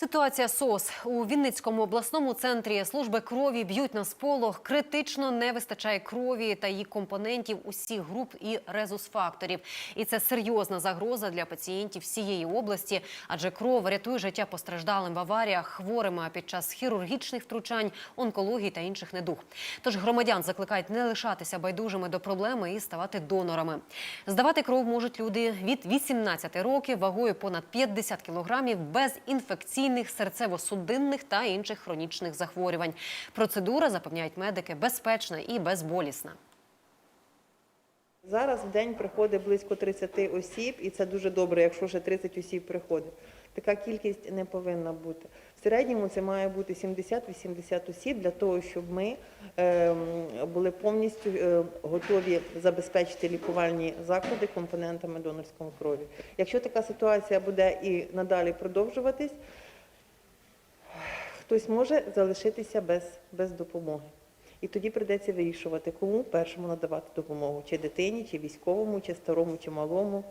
Ситуація СОС у Вінницькому обласному центрі служби крові б'ють на сполох. Критично не вистачає крові та її компонентів усіх груп і резус-факторів. І це серйозна загроза для пацієнтів всієї області, адже кров рятує життя постраждалим в аваріях, хворим під час хірургічних втручань, онкології та інших недуг. Тож громадян закликають не лишатися байдужими до проблеми і ставати донорами. Здавати кров можуть люди від 18 років вагою понад 50 кілограмів без інфекційних, серцево-судинних та інших хронічних захворювань. Процедура, запевняють медики, безпечна і безболісна. Зараз в день приходить близько 30 осіб, і це дуже добре, якщо ще 30 осіб приходить. Така кількість не повинна бути. В середньому це має бути 70-80 осіб для того, щоб ми ем, були повністю е, готові забезпечити лікувальні заклади компонентами донорської крові. Якщо така ситуація буде і надалі продовжуватись, хтось може залишитися без, без допомоги. І тоді прийдеться вирішувати, кому першому надавати допомогу, чи дитині, чи військовому, чи старому, чи малому.